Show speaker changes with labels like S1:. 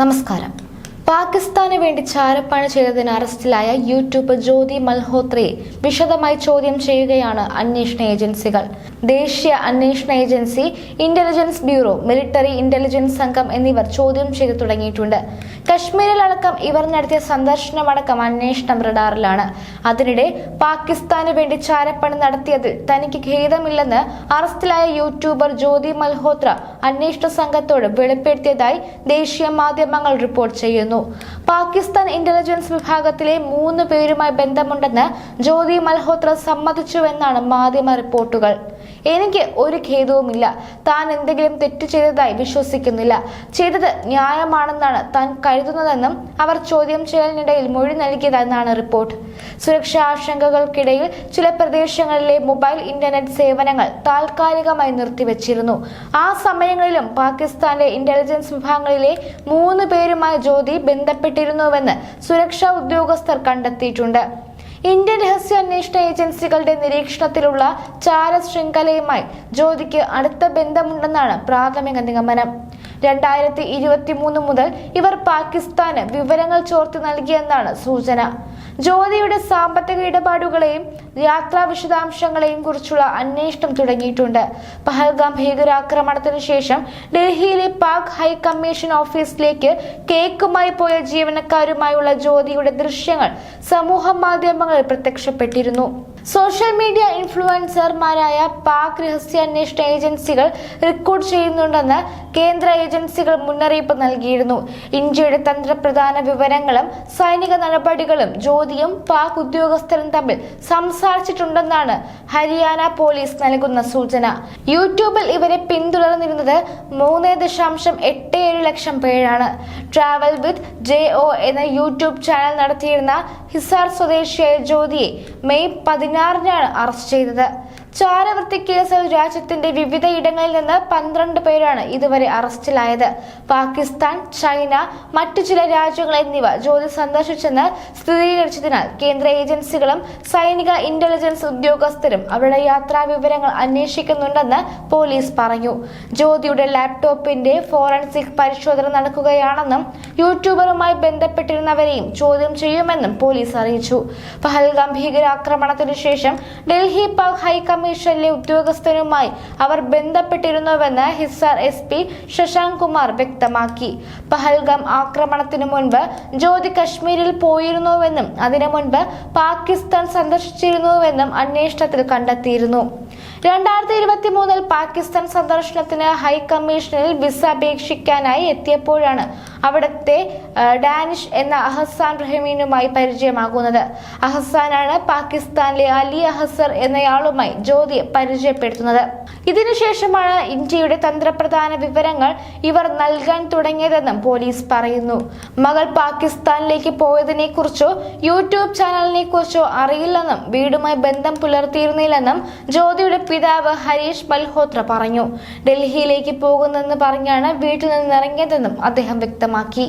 S1: നമസ്കാരം. പാകിസ്ഥാന് വേണ്ടി ചാരപ്പണി ചെയ്തതിന് അറസ്റ്റിലായ യൂട്യൂബ് ജ്യോതി മൽഹോത്രയെ വിശദമായി ചോദ്യം ചെയ്യുകയാണ് അന്വേഷണ ഏജൻസികൾ. ദേശീയ അന്വേഷണ agency intelligence bureau military intelligence സംഘം എന്നിവർ ചോദ്യം ചെയ്തു തുടങ്ങിയിട്ടുണ്ട്. കശ്മീരിലടക്കം ഇവർ നടത്തിയ സന്ദർശനമടക്കം അന്വേഷണം റഡാറിലാണ്. അതിനിടെ പാകിസ്ഥാന് വേണ്ടി ചാരപ്പണി നടത്തിയതിൽ തനിക്ക് ഖേദമില്ലെന്ന് അറസ്റ്റിലായ യൂട്യൂബർ ജ്യോതി മൽഹോത്ര അന്വേഷണ സംഘത്തോട് വെളിപ്പെടുത്തിയതായി ദേശീയ മാധ്യമങ്ങൾ റിപ്പോർട്ട് ചെയ്യുന്നു. പാകിസ്ഥാൻ ഇന്റലിജൻസ് വിഭാഗത്തിലെ മൂന്ന് പേരുമായി ബന്ധമുണ്ടെന്ന് ജ്യോതി മൽഹോത്ര സമ്മതിച്ചുവെന്നാണ് മാധ്യമ റിപ്പോർട്ടുകൾ. എനിക്ക് ഒരു ഖേദവുമില്ല. താൻ എന്തെങ്കിലും തെറ്റ് ചെയ്തതായി വിശ്വസിക്കുന്നില്ല. ചെയ്തത് ന്യായമാണെന്നാണ് താൻ കരുതുന്നതെന്നും അവർ ചോദ്യം ചെയ്യലിനിടയിൽ മൊഴി നൽകിയതെന്നാണ് റിപ്പോർട്ട്. സുരക്ഷാ ആശങ്കകൾക്കിടയിൽ ചില പ്രദേശങ്ങളിലെ മൊബൈൽ ഇന്റർനെറ്റ് സേവനങ്ങൾ താൽക്കാലികമായി നിർത്തിവച്ചിരുന്നു. ആ സമയങ്ങളിലും പാകിസ്ഥാന്റെ ഇന്റലിജൻസ് വിഭാഗങ്ങളിലെ മൂന്ന് പേരുമായി ജ്യോതി ബന്ധപ്പെട്ടിരുന്നുവെന്ന് സുരക്ഷാ ഉദ്യോഗസ്ഥർ കണ്ടെത്തിയിട്ടുണ്ട്. ഇന്ത്യൻ രഹസ്യാന്വേഷണ ഏജൻസികളുടെ നിരീക്ഷണത്തിലുള്ള ചാര ശൃംഖലയുമായി ജ്യോതിക്ക് അടുത്ത ബന്ധമുണ്ടെന്നാണ് പ്രാഥമിക നിഗമനം. രണ്ടായിരത്തി ഇരുപത്തി മൂന്ന് മുതൽ ഇവർ പാകിസ്ഥാന് വിവരങ്ങൾ ചോർത്തി നൽകിയെന്നാണ് സൂചന. ജ്യോതിയുടെ സാമ്പത്തിക ഇടപാടുകളെയും യാത്രാ വിശദാംശങ്ങളെയും കുറിച്ചുള്ള അന്വേഷണം തുടങ്ങിയിട്ടുണ്ട്. പഹൽഗാം ഭീകരാക്രമണത്തിന് ശേഷം ഡൽഹിയിലെ പാക് ഹൈക്കമ്മീഷൻ കമ്മീഷൻ ഓഫീസിലേക്ക് കേക്കുമായി പോയ ജീവനക്കാരുമായുള്ള ജ്യോതിയുടെ ദൃശ്യങ്ങൾ സമൂഹ മാധ്യമങ്ങളിൽ പ്രത്യക്ഷപ്പെട്ടിരുന്നു. സോഷ്യൽ മീഡിയ ഇൻഫ്ലുവൻസർമാരായ പാക് രഹസ്യാന്വേഷണ ഏജൻസികൾ റിക്രൂട്ട് ചെയ്യുന്നുണ്ടെന്ന് കേന്ദ്ര ഏജൻസികൾ മുന്നറിയിപ്പ് നൽകിയിരുന്നു. ഇന്ത്യയുടെ തന്ത്രപ്രധാന വിവരങ്ങളും സൈനിക നടപടികളും ജ്യോതിയും പാക് ഉദ്യോഗസ്ഥരും തമ്മിൽ സംസാരിച്ചിട്ടുണ്ടെന്നാണ് ഹരിയാന പോലീസ് നൽകുന്ന സൂചന. യൂട്യൂബിൽ ഇവരെ പിന്തുടർന്നിരുന്നത് മൂന്ന് ദശാംശം എട്ട് ഏഴ് ലക്ഷം പേരാണ്. ട്രാവൽ വിത്ത് ജെ ഒ എന്ന യൂട്യൂബ് ചാനൽ നടത്തിയിരുന്ന ഹിസാർ സ്വദേശിയായ ജ്യോതിയെ മെയ് പതിനാറിനാണ് അറസ്റ്റ് ചെയ്തത്. ചാരവൃത്തി കേസിൽ രാജ്യത്തിന്റെ വിവിധ ഇടങ്ങളിൽ നിന്ന് പന്ത്രണ്ട് പേരാണ് ഇതുവരെ അറസ്റ്റിലായത്. പാകിസ്ഥാൻ ചൈന മറ്റു ചില രാജ്യങ്ങൾ എന്നിവ ജോലി സന്ദർശിച്ചെന്ന് സ്ഥിരീകരിച്ചതിനാൽ കേന്ദ്ര ഏജൻസികളും സൈനിക ഇന്റലിജൻസ് ഉദ്യോഗസ്ഥരും അവരുടെ യാത്രാ വിവരങ്ങൾ അന്വേഷിക്കുന്നുണ്ടെന്ന് പോലീസ് പറഞ്ഞു. ജ്യോതിയുടെ ലാപ്ടോപ്പിന്റെ ഫോറൻസിക് പരിശോധന നടക്കുകയാണെന്നും യൂട്യൂബറുമായി ബന്ധപ്പെട്ടിരുന്നവരെയും ചോദ്യം ചെയ്യുമെന്നും പോലീസ് അറിയിച്ചു. പഹൽഗാം ഭീകരാക്രമണത്തിനു ശേഷം ഡൽഹി പാക് ഹൈ കമ്മീഷനിലെ ഉദ്യോഗസ്ഥരുമായി അവർ ബന്ധപ്പെട്ടിരുന്നുവെന്ന് ഹിസാർ എസ് പി ശശാങ്ക് കുമാർ വ്യക്തമാക്കി. പഹൽഗാം ആക്രമണത്തിനു മുൻപ് ജ്യോതി കശ്മീരിൽ പോയിരുന്നുവെന്നും അതിനു മുൻപ് പാകിസ്ഥാൻ സന്ദർശിച്ചിരുന്നുവെന്നും അന്വേഷണത്തിൽ കണ്ടെത്തിയിരുന്നു. രണ്ടായിരത്തി ഇരുപത്തി മൂന്നിൽ പാകിസ്ഥാൻ സന്ദർശനത്തിന് ഹൈക്കമ്മീഷനിൽ വിസ അപേക്ഷിക്കാനായി എത്തിയപ്പോഴാണ് അവിടുത്തെ ഡാനിഷ് എന്ന അഹസാൻ റഹീമിനുമായി പരിചയമാകുന്നത്. അഹസാനാണ് പാകിസ്ഥാനിലെ അലി അഹസർ എന്നയാളുമായി ജ്യോതിയെ പരിചയപ്പെടുത്തുന്നത്. ഇതിനുശേഷമാണ് ഇന്ത്യയുടെ തന്ത്രപ്രധാന വിവരങ്ങൾ ഇവർ നൽകാൻ തുടങ്ങിയതെന്നും പോലീസ് പറയുന്നു. മകൾ പാകിസ്ഥാനിലേക്ക് പോയതിനെ കുറിച്ചോ യൂട്യൂബ് ചാനലിനെ കുറിച്ചോ അറിയില്ലെന്നും വീടുമായി ബന്ധം പുലർത്തിയിരുന്നില്ലെന്നും ജ്യോതിയുടെ പിതാവ് ഹരീഷ് മൽഹോത്ര പറഞ്ഞു. ഡൽഹിയിലേക്ക് പോകുന്നെന്ന് പറഞ്ഞാണ് വീട്ടിൽ നിന്നിറങ്ങിയതെന്നും അദ്ദേഹം അദ്ദേഹം വ്യക്തമാക്കി